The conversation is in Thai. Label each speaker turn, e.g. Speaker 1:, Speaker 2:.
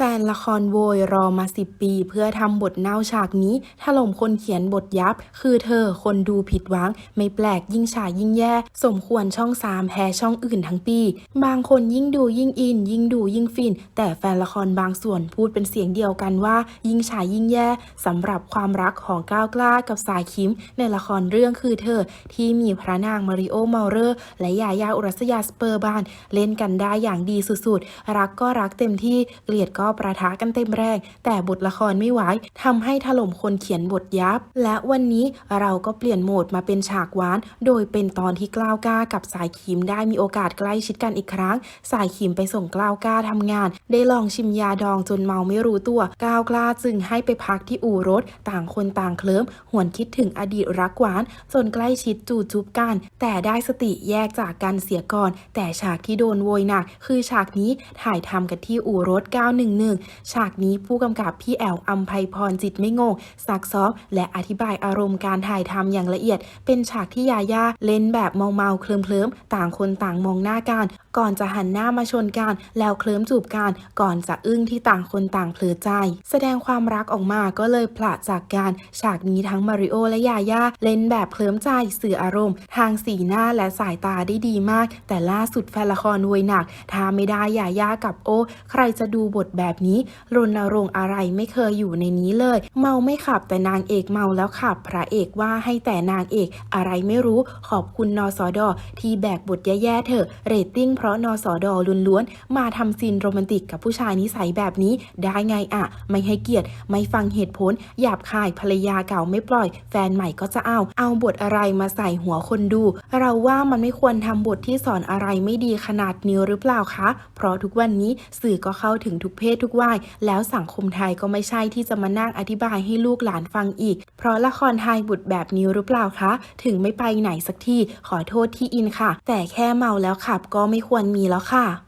Speaker 1: แฟนละครโวยรอมาสิบปี เพื่อทำบทเน่าฉากนี้ถล่มคนเขียนบทยับ คือเธอคนดูผิดหวัง ไม่แปลกยิ่งฉายยิ่งแย่ สมควรช่องสามแพ้ช่องอื่นทั้งปี บางคนยิ่งดูยิ่งอิน ยิ่งดูยิ่งฟิน แต่แฟนละครบางส่วนพูดเป็นเสียงเดียวกันว่า ยิ่งฉายยิ่งแย่สำหรับความรักของก้าวกล้ากับสายคิม ในละครเรื่องคือเธอ ที่มีพระนางมาริโอเมาเรอร์ และยายาอุรัสยาสเปอร์บาน เล่นกันได้อย่างดีสุดๆรักก็รักเต็มที่เกลียดก็ประทะกันเต็มแรง แต่บทละครไม่ไหวทำให้ถล่มคนเขียนบทยับ และวันนี้เราก็เปลี่ยนโหมดมาเป็นฉากหวาน โดยเป็นตอนที่กล้าวก้ากับสายคิมได้มีโอกาสใกล้ชิดกันอีกครั้ง สายคิมไปส่งกล้าวก้าทำงาน ได้ลองชิมยาดองจนเมาไม่รู้ตัวกล้าวกล้าจึงให้ไปพักที่อู่รถ ต่างคนต่างเคลิ้มหวนคิดถึงอดีตรักหวาน จนใกล้ชิดจูจุบกัน แต่ได้สติแยกจากกันเสียก่อน แต่ฉากที่โดนโวยหนักคือฉากนี้ถ่ายทำกันที่อู่รถ 911ฉากนี้ผู้กำกับพี่แอลอัมไพพรจิตไม่งงซักซ้อมและอธิบายอารมณ์การถ่ายทำอย่างละเอียด เป็นฉากที่ยาย่าเล่นแบบเมาเมาๆเคลิมเคลิมๆต่างคนต่างมองหน้ากันก่อนจะหันหน้ามาชนกันแล้วเคลิ้มจูบกันก่อนจะอึ้งที่ต่างคนต่างเผลอใจ แสดงความรักออกมาก็เลยผละจากกันฉากนี้ทั้งมาริโอและยาย่าเล่นแบบเคลิ้มใจสื่ออารมณ์ ทางสีหน้าและสายตาได้ดีมาก แต่ล่าสุดแฟนละครวยหนักถ้าไม่ได้ยาย่ากับโอ ใครจะดูบทแบบแบบนี้รณรงค์อะไรไม่เคยอยู่ในนี้เลย เมาไม่ขับแต่นางเอกเมาแล้วขับ พระเอกว่าให้แต่นางเอกอะไรไม่รู้ขอบคุณนอสอดอที่แบกบทแย่ๆเถอะเรตติ้งเพราะนอสอดอล้วนๆมาทำซีนโรแมนติกกับผู้ชายนิสัยแบบนี้ได้ไงอะไม่ให้เกียรติไม่ฟังเหตุผล หยาบคายภรรยาเก่าไม่ปล่อย แฟนใหม่ก็จะเอา เอาบทอะไรมาใส่หัวคนดู เราว่ามันไม่ควรทำบทที่สอนอะไรไม่ดีขนาดนี้หรือเปล่าคะ เพราะทุกวันนี้สื่อก็เข้าถึงทุกเพศทุกวัยแล้วสังคมไทยก็ไม่ใช่ที่จะมานั่งอธิบายให้ลูกหลานฟังอีก เพราะละครไทยบุตรแบบนี้หรือเปล่าคะ ถึงไม่ไปไหนสักที่ขอโทษที่อินค่ะ แต่แค่เมาแล้วขับก็ไม่ควรมีแล้วค่ะ